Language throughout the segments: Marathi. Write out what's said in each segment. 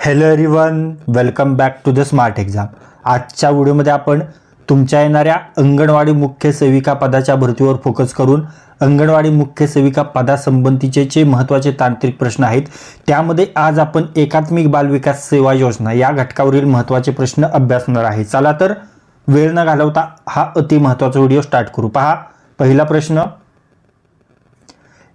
Hello everyone welcome back to the smart exam आजच्या व्हिडिओमध्ये आपण तुमच्या येणाऱ्या अंगणवाडी मुख्य सेविका पदाच्या भरतीवर फोकस करून अंगणवाडी मुख्य सेविका पदासंबंधीचे जे महत्त्वाचे तांत्रिक प्रश्न आहेत त्यामध्ये आज आपण एकात्मिक बालविकास सेवा योजना या घटकावरील महत्त्वाचे प्रश्न अभ्यासणार आहे. चला तर वेळ न घालवता हा अति महत्त्वाचा व्हिडिओ स्टार्ट करू. पहा पहिला प्रश्न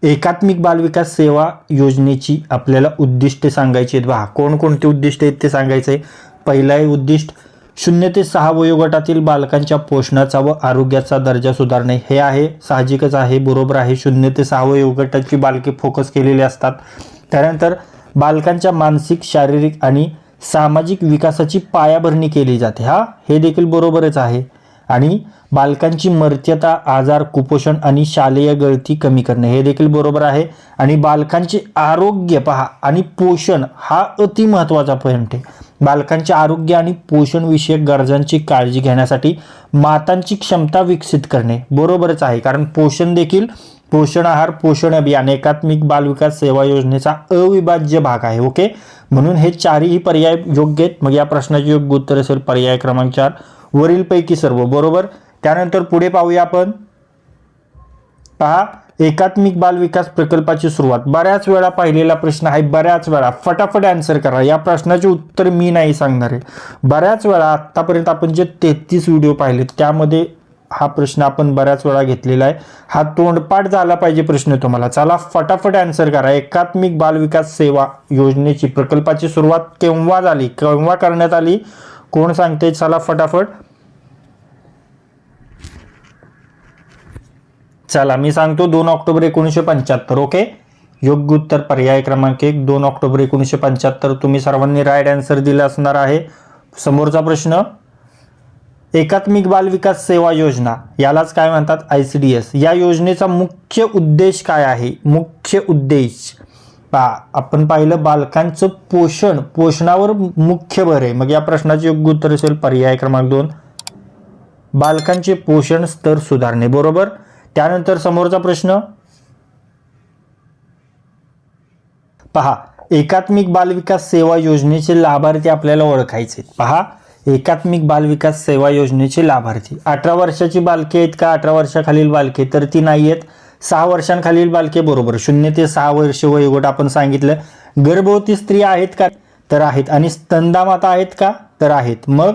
एकात्मिक बालविकास सेवा योजनेची आपल्याला उद्दिष्टे सांगायची आहेत. पहा कोणकोणती उद्दिष्टे आहेत ते सांगायचं आहे. पहिलं आहे उद्दिष्ट शून्य ते सहा वयोगटातील बालकांच्या पोषणाचा व आरोग्याचा दर्जा सुधारणे. हे आहे साहजिकच आहे बरोबर आहे. शून्य ते सहा वयोगटाची बालके फोकस केलेली असतात. त्यानंतर बालकांच्या मानसिक शारीरिक आणि सामाजिक विकासाची पायाभरणी केली जाते. हा हे देखील बरोबरच आहे. आणि बालकांची मर्त्यता आजार कुपोषण आणि शालेय गळती कमी करणे हे देखील बरोबर आहे. आणि बालकांचे आरोग्य पहा आणि पोषण हा अति महत्त्वाचा पॉईंट आहे. बालकांचे आरोग्य आणि पोषणविषयक गरजांची काळजी घेण्यासाठी मातांची क्षमता विकसित करणे बरोबरच आहे. कारण पोषण देखील पोषण आहार पोषण अभियान एकात्मिक बालविकास सेवा योजनेचा अविभाज्य भाग आहे ओके? म्हणून हे चारही पर्याय योग्य आहेत. मग या प्रश्नाचे योग्य उत्तर असेल पर्याय क्रमांक चार. वरीलपैकी सर्व. बरोबर? त्यानंतर पुढे पाहूया आपण. पहा एकात्मिक बाल विकास प्रकल्पाची सुरुवात. बऱ्याच वेळा पाहिलेला प्रश्न आहे बऱ्याच वेळा. फटाफट आन्सर करा. या प्रश्नाचे उत्तर मी नाही सांगणार आहे. बऱ्याच वेळा आत्तापर्यंत आपण जे तेहतीस व्हिडिओ पाहिले त्यामध्ये हा प्रश्न आपण बऱ्याच वेळा घेतलेला आहे. हा तोंडपाठ झाला पाहिजे प्रश्न तुम्हाला. चला फटाफट आन्सर करा. एकात्मिक बाल विकास सेवा योजनेची प्रकल्पाची सुरुवात केव्हा झाली? केव्हा करण्यात आली? कोण सांगते? चला फटाफट. चला मी सांगतो दोन ऑक्टोबर एकोणीसशे पंच्याहत्तर ओके? योग्य उत्तर पर्याय क्रमांक एक दोन ऑक्टोबर एकोणीसशे पंच्याहत्तर. तुम्ही सर्वांनी राईट आन्सर दिला असणार आहे. समोरचा प्रश्न एकात्मिक बाल विकास सेवा योजना यालाच काय म्हणतात? आय सी डी एस या योजनेचा मुख्य उद्देश काय आहे? मुख्य उद्देश पहा आपण पाहिलं बालकांचं पोषण पोषणावर मुख्य भर आहे. मग या प्रश्नाचे योग्य उत्तर असेल पर्याय क्रमांक दोन. बालकांचे पोषण स्तर सुधारणे बरोबर? त्यानंतर समोरचा प्रश्न. पहा एकात्मिक बालविकास सेवा योजनेचे लाभार्थी आपल्याला ओळखायचे पहा एकात्मिक बालविकास सेवा योजनेचे लाभार्थी. अठरा वर्षाची बालके आहेत का? अठरा वर्षाखालील बालके तर ती नाही आहेत. सहा वर्षांखालील बालके बरोबर. शून्य ते सहा वर्ष वयोगट आपण सांगितलं. गर्भवती स्त्री आहेत का? तर आहेत. आणि स्तंदामाता आहेत का? तर आहेत. मग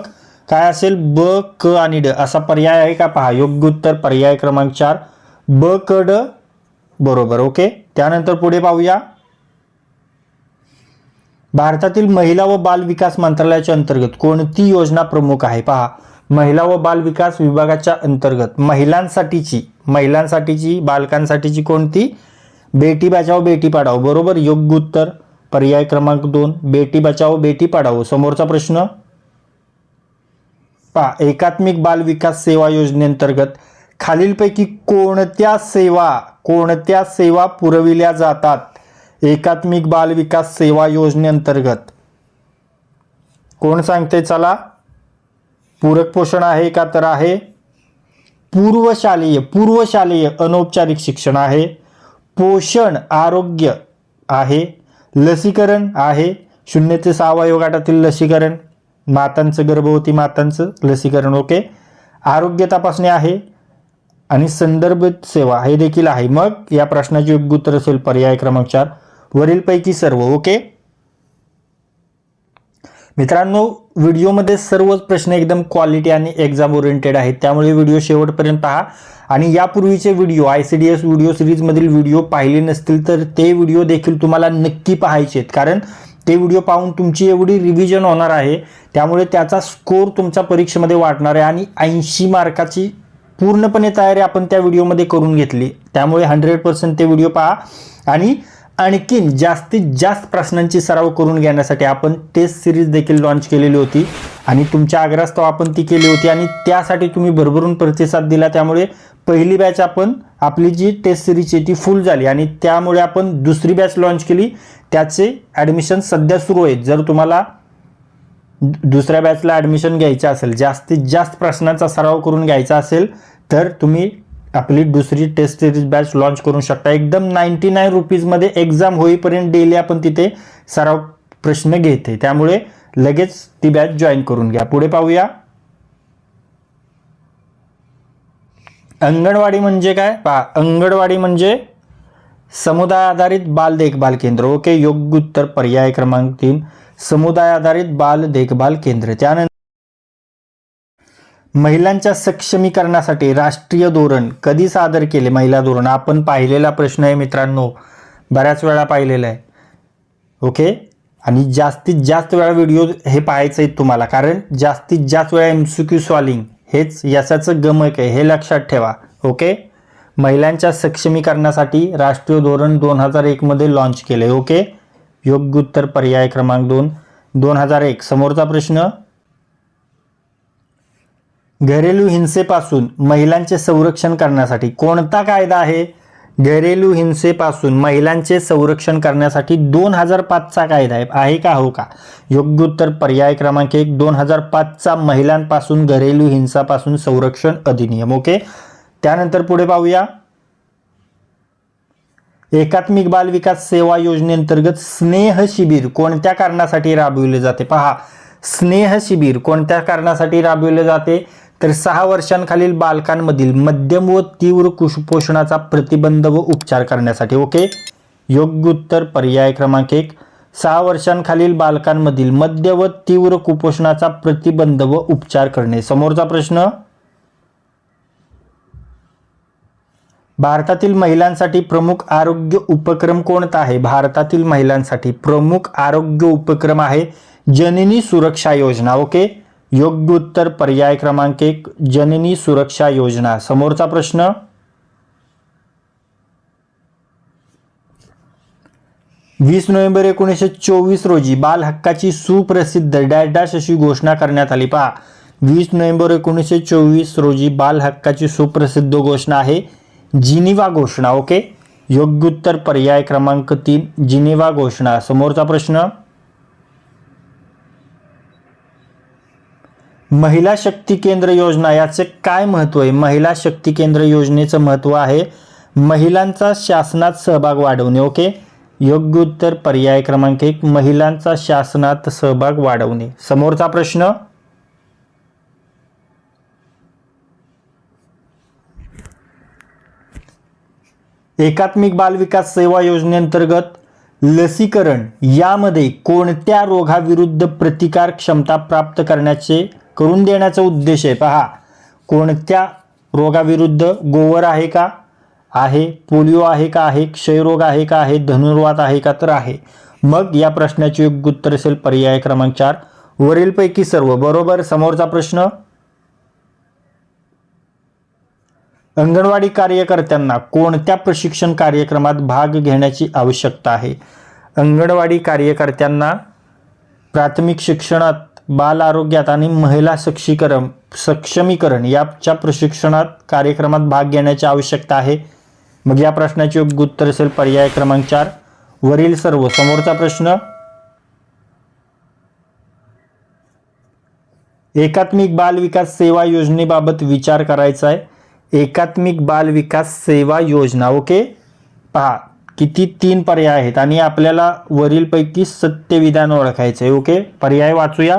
काय असेल? ब क आणि ड असा पर्याय आहे का? पहा योग्य उत्तर पर्याय क्रमांक चार. ब क ड बरोबर. ओके? त्यानंतर पुढे पाहूया. भारतातील महिला व बाल विकास मंत्रालयाच्या अंतर्गत कोणती योजना प्रमुख आहे? पहा महिला व बाल विकास विभागाच्या अंतर्गत महिलांसाठीची महिलांसाठीची बालकांसाठीची कोणती? बेटी बचाओ बेटी पढाओ बरोबर? योग्य उत्तर. पर्याय क्रमांक दोन. बेटी बचाओ बेटी पढाओ समोरचा प्रश्न? पहा एकात्मिक बाल विकास सेवा योजनेअंतर्गत खालीलपैकी कोणत्या सेवा कोणत्या सेवा पुरविल्या जातात? एकात्मिक बाल विकास सेवा योजनेअंतर्गत कोण सांगते चला. पूरक पोषण आहे का? तर आहे. पूर्वशालेय पूर्वशालेय अनौपचारिक शिक्षण आहे. पोषण आरोग्य आहे. लसीकरण आहे. शून्य ते सहा वयोगटातील लसीकरण. मातांचं गर्भवती मातांचं लसीकरण ओके. आरोग्य तपासणी आहे. आणि संदर्भित सेवा हे देखील आहे. मग या प्रश्नाचे योग्य उत्तर असेल पर्याय क्रमांक चार. वरीलपैकी सर्व ओके. मित्रांनो व्हिडिओमध्ये सर्वच प्रश्न एकदम क्वालिटी आणि एक्झाम ओरिएंटेड आहेत. त्यामुळे व्हिडिओ शेवटपर्यंत पहा. आणि यापूर्वीचे video I C D S video सिरीजमधील video पाहिले नसतील तर ते व्हिडिओ देखील तुम्हाला नक्की पाहायचे आहेत. कारण ते व्हिडिओ पाहून तुमची एवढी रिव्हिजन होणार आहे. त्यामुळे त्याचा स्कोर तुमच्या परीक्षेमध्ये वाढणार आहे आणि ऐंशी मार्काची पूर्णपणे तयारी आपण त्या व्हिडिओमध्ये करून घेतली. त्यामुळे हंड्रेड पर्सेंट ते व्हिडिओ पहा. आणि आणखीन जास्तीत जास्त प्रश्नांची सराव करून घेण्यासाठी आपण टेस्ट सिरीज देखील लॉन्च केलेली होती. आणि तुमच्या आग्रहास्तव आपण ती केली होती. आणि त्यासाठी तुम्ही भरभरून प्रतिसाद दिला. त्यामुळे पहिली बॅच आपण आपली जी टेस्ट सिरीज आहे ती फुल झाली. आणि त्यामुळे आपण दुसरी बॅच लॉन्च केली. त्याचे ॲडमिशन सध्या सुरू आहेत. जर तुम्हाला दुसऱ्या बॅचला ॲडमिशन घ्यायचं असेल जास्तीत जास्त प्रश्नांचा सराव करून घ्यायचा असेल तर तुम्ही आपली दुसरी टेस्ट सिरीज बॅच लॉन्च करू शकता. एकदम नाईन्टी नाईन रुपीजमध्ये एक्झाम होईपर्यंत डेली आपण तिथे सराव प्रश्न घेते. त्यामुळे लगेच ती बॅच जॉईन करून घ्या. पुढे पाहूया. अंगणवाडी म्हणजे काय? पहा अंगणवाडी म्हणजे समुदाय आधारित बाल देखभाल केंद्र. ओके योग्य उत्तर पर्याय क्रमांक तीन. समुदाय आधारित बाल देखभाल केंद्र. त्यानंतर महिलांच्या सक्षमीकरणासाठी राष्ट्रीय धोरण कधी सादर केले? महिला धोरण. आपण पाहिलेला प्रश्न आहे मित्रांनो बऱ्याच वेळा पाहिलेला आहे. ओके? आणि जास्तीत जास्त वेळा व्हिडिओ हे पाहायचं आहेत तुम्हाला कारण जास्तीत जास्त वेळा एम सी क्यू सॉलिंग हेच यशाचं गमक आहे हे लक्षात ठेवा. ओके? महिलांच्या सक्षमीकरणासाठी राष्ट्रीय धोरण दोन हजार एकमध्ये लॉन्च केले ओके? योग्य उत्तर पर्याय क्रमांक दोन. दोन हजार एक. समोरचा प्रश्न? घरेलू हिंसेपासून महिलांचे संरक्षण करण्यासाठी कोणता कायदा आहे? घरेलू हिंसेपासून महिलांचे संरक्षण करण्यासाठी दोन हजार पाचचा कायदा आहे. का? हो का? योग्य उत्तर पर्याय क्रमांक एक दोन हजार पाचचा महिलांपासून घरेलू हिंसापासून संरक्षण अधिनियम. ओके? त्यानंतर पुढे पाहूया. एकात्मिक बाल विकास सेवा योजनेअंतर्गत स्नेह शिबिर कोणत्या कारणासाठी राबविले जाते? पहा स्नेह शिबिर कोणत्या कारणासाठी राबविले जाते? तर सहा वर्षांखालील बालकांमधील मध्यम व तीव्र कुपोषणाचा प्रतिबंध व उपचार करण्यासाठी ओके? योग्य उत्तर पर्याय क्रमांक एक. सहा वर्षांखालील बालकांमधील मध्य व तीव्र कुपोषणाचा प्रतिबंध व उपचार करणे. समोरचा प्रश्न. भारतातील महिलांसाठी प्रमुख आरोग्य उपक्रम कोणता आहे? भारतातील महिलांसाठी प्रमुख आरोग्य उपक्रम आहे जननी सुरक्षा योजना ओके? योग्य उत्तर पर्याय क्रमांक एक जननी सुरक्षा योजना. समोरचा प्रश्न? वीस नोव्हेंबर एकोणीसशे चोवीस रोजी बाल हक्काची सुप्रसिद्ध डॅश डॅश अशी घोषणा करण्यात आली. पहा वीस नोव्हेंबर एकोणीसशे चोवीस रोजी बाल हक्काची सुप्रसिद्ध घोषणा आहे जिनिवा घोषणा ओके? योग्य उत्तर पर्याय क्रमांक तीन जिनिवा घोषणा. समोरचा प्रश्न? महिला शक्ती केंद्र योजना याचे काय महत्त्व आहे? महिला शक्ती केंद्र योजनेचं महत्त्व आहे महिलांचा शासनात सहभाग वाढवणे ओके? योग्य उत्तर पर्याय क्रमांक एक महिलांचा शासनात सहभाग वाढवणे. समोरचा प्रश्न? एकात्मिक बालविकास सेवा योजनेअंतर्गत लसीकरण यामध्ये कोणत्या रोगाविरुद्ध प्रतिकार क्षमता प्राप्त करण्याचे करून देण्याचा उद्देश आहे. पहा कोणत्या रोगाविरुद्ध गोवर आहे का? आहे पोलिओ आहे का? आहे क्षयरोग आहे का? आहे धनुर्वात आहे का? तर आहे. मग या प्रश्नाचे योग्य उत्तर असेल पर्याय क्रमांक चार. वरीलपैकी सर्व बरोबर? समोरचा प्रश्न? अंगणवाडी कार्यकर्त्यांना कोणत्या प्रशिक्षण कार्यक्रमात भाग घेण्याची आवश्यकता आहे? अंगणवाडी कार्यकर्त्यांना प्राथमिक शिक्षणात बाल आरोग्यात आणि महिला सक्षीकरण सक्षमीकरण याच्या प्रशिक्षणात कार्यक्रमात भाग घेण्याची आवश्यकता आहे. मग या प्रश्नाचे योग्य उत्तर असेल पर्याय क्रमांक चार. वरील सर्व समोरचा प्रश्न. एकात्मिक बाल विकास सेवा योजनेबाबत विचार करायचा आहे. एकात्मिक बाल विकास सेवा योजना ओके? पहा किती तीन पर्याय आहेत आणि आपल्याला वरीलपैकी सत्य विधान ओळखायचं आहे ओके? पर्याय वाचूया.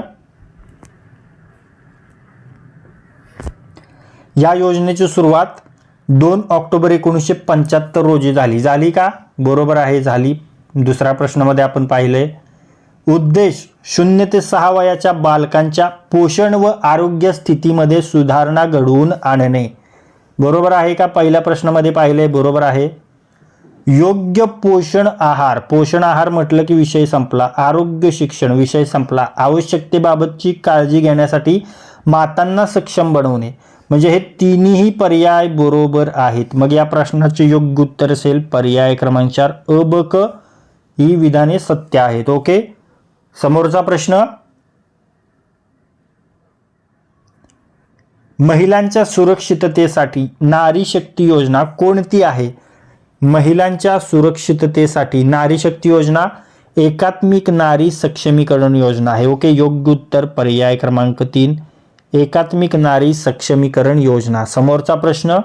या योजनेची सुरुवात दोन ऑक्टोबर एकोणीसशे पंच्याहत्तर रोजी झाली. झाली का? बरोबर आहे झाली. दुसऱ्या प्रश्नामध्ये आपण पाहिले उद्देश शून्य ते सहा वयाच्या बालकांच्या पोषण व आरोग्य स्थितीमध्ये सुधारणा घडवून आणणे. बरोबर आहे का? पहिल्या प्रश्नामध्ये पाहिले बरोबर आहे. योग्य पोषण आहार पोषण आहार म्हटलं की विषय संपला. आरोग्य शिक्षण विषय संपला. आवश्यकतेबाबतची काळजी घेण्यासाठी मातांना सक्षम बनवणे. म्हणजे हे तिन्ही पर्याय बरोबर आहेत. मग या प्रश्नाचे योग्य उत्तर असेल पर्याय क्रमांक चार अ ब क. ही विधाने सत्य आहेत. ओके? समोरचा प्रश्न. महिलांच्या सुरक्षिततेसाठी नारी शक्ती योजना कोणती आहे? महिलांच्या सुरक्षिततेसाठी नारी शक्ती योजना एकात्मिक नारी सक्षमीकरण योजना आहे. ओके? योग्य उत्तर पर्याय क्रमांक तीन एकात्मिक नारी सक्षमीकरण योजना. समोरचा प्रश्न?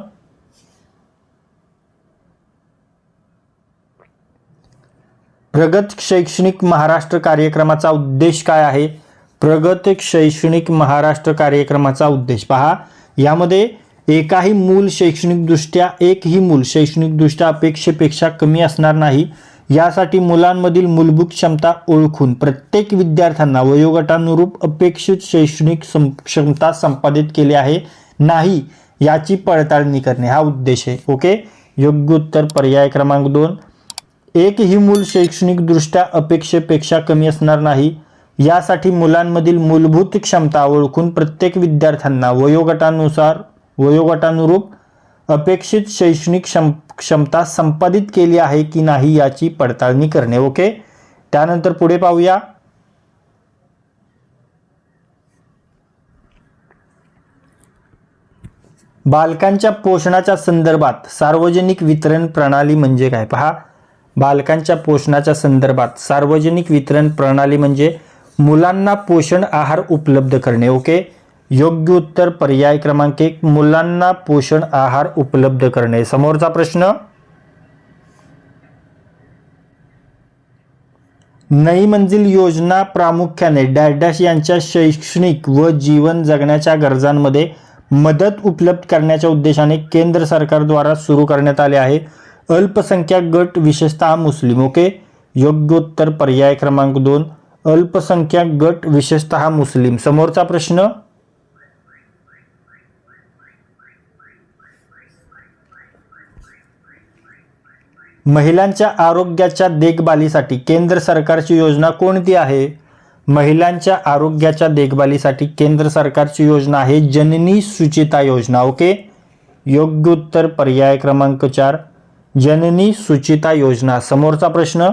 प्रगत शैक्षणिक महाराष्ट्र कार्यक्रमाचा उद्देश काय आहे? प्रगत शैक्षणिक महाराष्ट्र कार्यक्रमाचा उद्देश. पहा यामध्ये एकाही मूल शैक्षणिकदृष्ट्या एकही मूल शैक्षणिकदृष्ट्या अपेक्षेपेक्षा कमी असणार नाही. यासाठी मुलांमधील मूलभूत क्षमता ओळखून प्रत्येक विद्यार्थ्यांना वयोगटानुरूप अपेक्षित शैक्षणिक सं क्षमता संपादित केली आहे. नाही याची पडताळणी करणे हा उद्देश आहे. ओके? योग्य उत्तर पर्याय क्रमांक दोन. एकही मूल शैक्षणिकदृष्ट्या अपेक्षेपेक्षा कमी असणार नाही. यासाठी मुलांमधील मूलभूत क्षमता ओळखून प्रत्येक विद्यार्थ्यांना वयोगटानुसार वयोगटानुरूप अपेक्षित शैक्षणिक क्षम क्षमता संपादित केली आहे की नाही याची पडताळणी करणे ओके? त्यानंतर पुढे पाहूया. बालकांच्या पोषणाच्या संदर्भात सार्वजनिक वितरण प्रणाली म्हणजे काय? पहा. बालकांच्या पोषणाच्या संदर्भात सार्वजनिक वितरण प्रणाली म्हणजे मुलांना पोषण आहार उपलब्ध करणे ओके? योग्य उत्तर पर्याय क्रमांक एक मुलांना पोषण आहार उपलब्ध करणे. समोरचा प्रश्न नई मंजिल योजना प्रामुख्याने डॅश डॅश यांच्या शैक्षणिक व जीवन जगण्याच्या गरजांमध्ये मदत उपलब्ध करण्याच्या उद्देशाने केंद्र सरकारद्वारा सुरू करण्यात आले आहे. अल्पसंख्याक गट विशेषतः मुस्लिम ओके? योग्य उत्तर पर्याय क्रमांक दोन अल्पसंख्याक गट विशेषतः मुस्लिम. समोरचा प्रश्न महिलांच्या आरोग्याच्या देखभालीसाठी केंद्र सरकारची योजना कोणती आहे? महिलांच्या आरोग्याच्या देखभालीसाठी केंद्र सरकारची योजना आहे जननी सुचिता योजना ओके? योग्य उत्तर पर्याय क्रमांक चार जननी सुचिता योजना. समोरचा प्रश्न.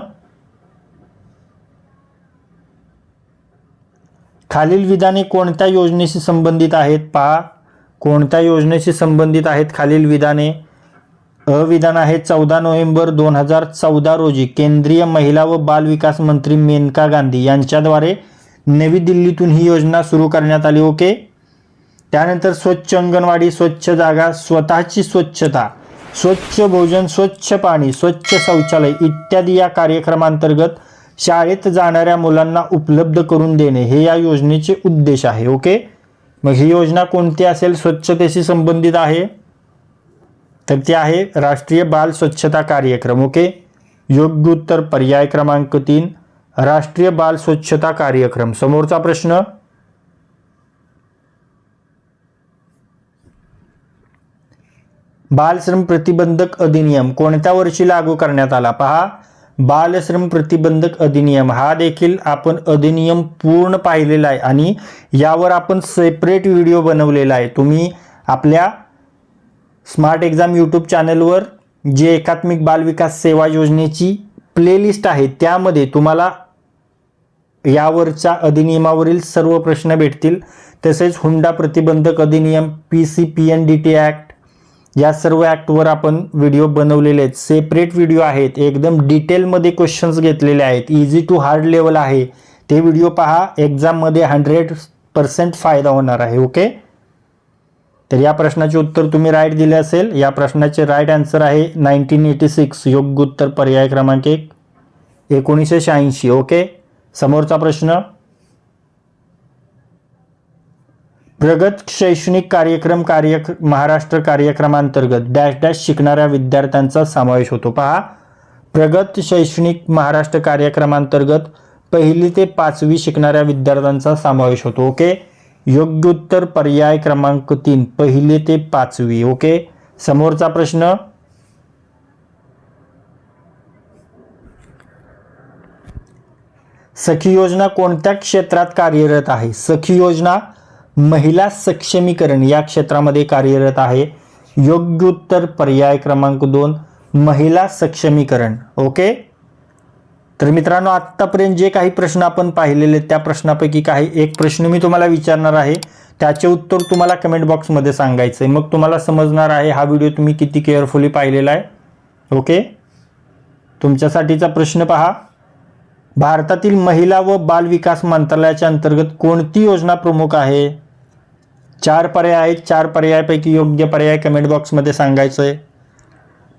खालील विधाने कोणत्या योजनेशी संबंधित आहेत? पहा. कोणत्या योजनेशी संबंधित आहेत खालील विधाने? अविधान आहे चौदा नोव्हेंबर दोन हजार चौदा रोजी केंद्रीय महिला व बाल विकास मंत्री मेनका गांधी यांच्याद्वारे नवी दिल्लीतून ही योजना सुरू करण्यात आली ओके? त्यानंतर स्वच्छ अंगणवाडी स्वच्छ जागा स्वतःची स्वच्छता स्वच्छ भोजन स्वच्छ पाणी स्वच्छ शौचालय इत्यादी या कार्यक्रमांतर्गत शाळेत जाणाऱ्या मुलांना उपलब्ध करून देणे हे या योजनेचे उद्देश आहे ओके? मग ही योजना कोणती असेल? स्वच्छतेशी संबंधित आहे. तर ते आहे राष्ट्रीय बाल स्वच्छता कार्यक्रम ओके? योग्य उत्तर पर्याय क्रमांक तीन राष्ट्रीय बाल स्वच्छता कार्यक्रम. समोरचा प्रश्न? बालश्रम प्रतिबंधक अधिनियम कोणत्या वर्षी लागू करण्यात आला? पहा. बालश्रम प्रतिबंधक अधिनियम हा देखील आपण अधिनियम पूर्ण पाहिलेला आहे आणि यावर आपण सेपरेट व्हिडिओ बनवलेला आहे. तुम्ही आपल्या स्मार्ट एक्झाम यूट्यूब चॅनलवर जे एकात्मिक बालविकास सेवा योजनेची प्लेलिस्ट आहे त्यामध्ये तुम्हाला यावरच्या अधिनियमावरील सर्व प्रश्न भेटतील. तसेच हुंडा प्रतिबंधक अधिनियम P C P N D T act या सर्व ॲक्टवर आपण व्हिडिओ बनवलेले आहेत. सेपरेट व्हिडिओ आहेत एकदम डिटेलमध्ये क्वेश्चन्स घेतलेले आहेत. इझी टू हार्ड लेवल आहे. ते व्हिडिओ पहा एक्झाममध्ये हंड्रेड पर्सेंट फायदा होणार आहे ओके तर या प्रश्नाचे उत्तर तुम्ही राईट दिले असेल. या प्रश्नाचे राईट आन्सर आहे नाईन्टीन एटी सिक्स योग्य उत्तर पर्याय क्रमांक एक. एकोणीसशे शहाऐंशी ओके? समोरचा प्रश्न. प्रगत शैक्षणिक कार्यक्रम कार्य महाराष्ट्र कार्यक्रमांतर्गत डॅश डॅश शिकणाऱ्या विद्यार्थ्यांचा समावेश होतो. पहा. प्रगत शैक्षणिक महाराष्ट्र कार्यक्रमांतर्गत पहिली ते पाचवी शिकणाऱ्या विद्यार्थ्यांचा समावेश होतो ओके? योग्य उत्तर पर्याय क्रमांक तीन पहिले ते पाचवी ओके? समोरचा प्रश्न? सखी योजना कोणत्या क्षेत्रात कार्यरत आहे? सखी योजना महिला सक्षमीकरण या क्षेत्रामध्ये कार्यरत आहे. योग्य उत्तर पर्याय क्रमांक दोन महिला सक्षमीकरण ओके? तर मित्रांनो आत्तापर्यंत जे काही प्रश्न आपण पाहिलेले त्या प्रश्नापैकी काही एक प्रश्न मी तुम्हाला विचारणार आहे. त्याचे उत्तर तुम्हाला कमेंट बॉक्समध्ये सांगायचं आहे मग तुम्हाला समजणार आहे हा व्हिडिओ तुम्ही किती केअरफुली पाहिलेला आहे. ओके तुमच्यासाठीचा प्रश्न पहा. भारतातील महिला व बाल विकास मंत्रालयाच्या अंतर्गत कोणती योजना प्रमुख आहे? चार पर्याय आहेत. चार पर्यायापैकी योग्य पर्याय कमेंट बॉक्समध्ये सांगायचं आहे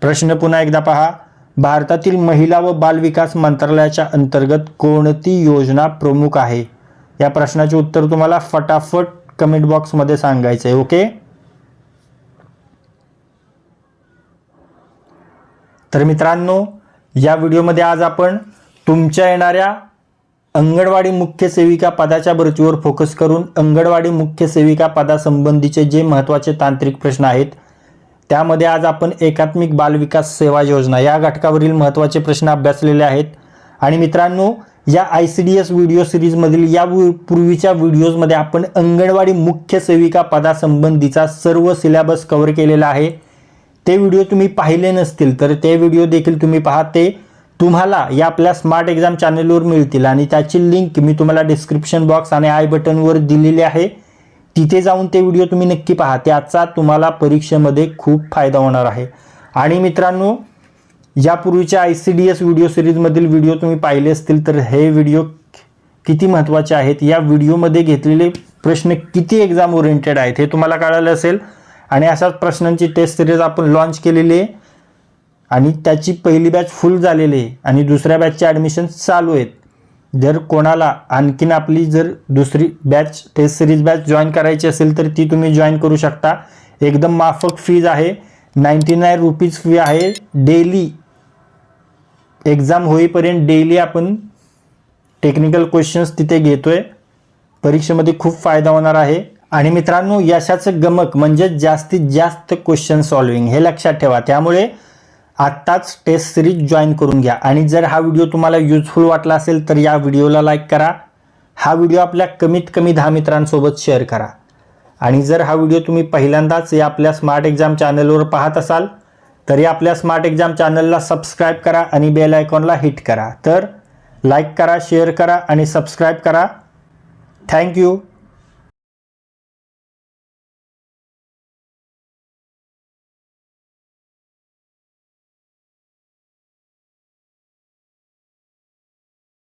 प्रश्न पुन्हा एकदा पहा. भारतातील महिला व बालविकास मंत्रालयाच्या अंतर्गत कोणती योजना प्रमुख आहे? या प्रश्नाचे उत्तर तुम्हाला फटाफट कमेंट बॉक्समध्ये सांगायचं आहे ओके तर मित्रांनो या व्हिडिओमध्ये आज आपण तुमच्या येणाऱ्या अंगणवाडी मुख्य सेविका पदाच्या भरतीवर फोकस करून अंगणवाडी मुख्य सेविका पदासंबंधीचे जे महत्त्वाचे तांत्रिक प्रश्न आहेत त्यामध्ये आज आपण एकात्मिक बालविकास सेवा योजना या घटकावरील महत्त्वाचे प्रश्न अभ्यासलेले आहेत. आणि मित्रांनो या I C D S video सिरीजमधील या पूर्वीच्या व्हिडिओजमध्ये आपण अंगणवाडी मुख्य सेविका पदासंबंधीचा सर्व सिलेबस कव्हर केलेला आहे. ते व्हिडिओ तुम्ही पाहिले नसतील तर ते व्हिडिओ देखील तुम्ही पहा. ते तुम्हाला या आपल्या स्मार्ट एक्झाम चॅनलवर मिळतील आणि त्याची लिंक मी तुम्हाला डिस्क्रिप्शन बॉक्स आणि आय बटनवर दिलेली आहे. तिथे जाऊन ते व्हिडिओ तुम्ही नक्की पहा. त्याचा तुम्हाला परीक्षेमध्ये खूप फायदा होणार आहे. आणि मित्रांनो यापूर्वीच्या I C D S video सिरीजमधील video तुम्ही पाहिले असतील तर हे व्हिडिओ किती महत्त्वाचे आहेत? या व्हिडिओमध्ये घेतलेले प्रश्न किती एक्झाम ओरिएंटेड आहेत हे तुम्हाला कळालं असेल. आणि अशाच प्रश्नांची टेस्ट सिरीज आपण लॉन्च केलेली आहे. आणि त्याची पहिली बॅच फुल झालेली आहे. आणि दुसऱ्या बॅचचे ॲडमिशन चालू आहेत. जर कोणाला आणखीन आपली जर दुसरी batch test series batch join करायची असेल तर ती तुम्ही जॉईन करू शकता. एकदम माफक फीज आहे. नाईन्टी नाईन रुपीज फी आहे. डेली एक्झाम होईपर्यंत डेली आपण टेक्निकल क्वेश्चन्स तिथे घेतोय. परीक्षेमध्ये खूप फायदा होणार आहे. आणि मित्रांनो यशाचं गमक म्हणजे जास्तीत जास्त क्वेश्चन सॉल्विंग हे लक्षात ठेवा. त्यामुळे आत्ताच टेस्ट सिरीज जॉईन करून घ्या. आणि जर हा व्हिडिओ तुम्हाला युजफुल वाटला असेल तर या व्हिडिओला लाईक करा. हा व्हिडिओ आपल्या कमीत कमी दहा मित्रांसोबत शेअर करा. आणि जर हा व्हिडिओ तुम्ही पहिल्यांदाच या आपल्या स्मार्ट एक्झाम चॅनलवर पाहत असाल तर या आपल्या स्मार्ट एक्झाम चॅनलला सबस्क्राईब करा आणि बेल आयकॉनला हिट करा. तर लाईक करा शेअर करा आणि सबस्क्राईब करा. थँक्यू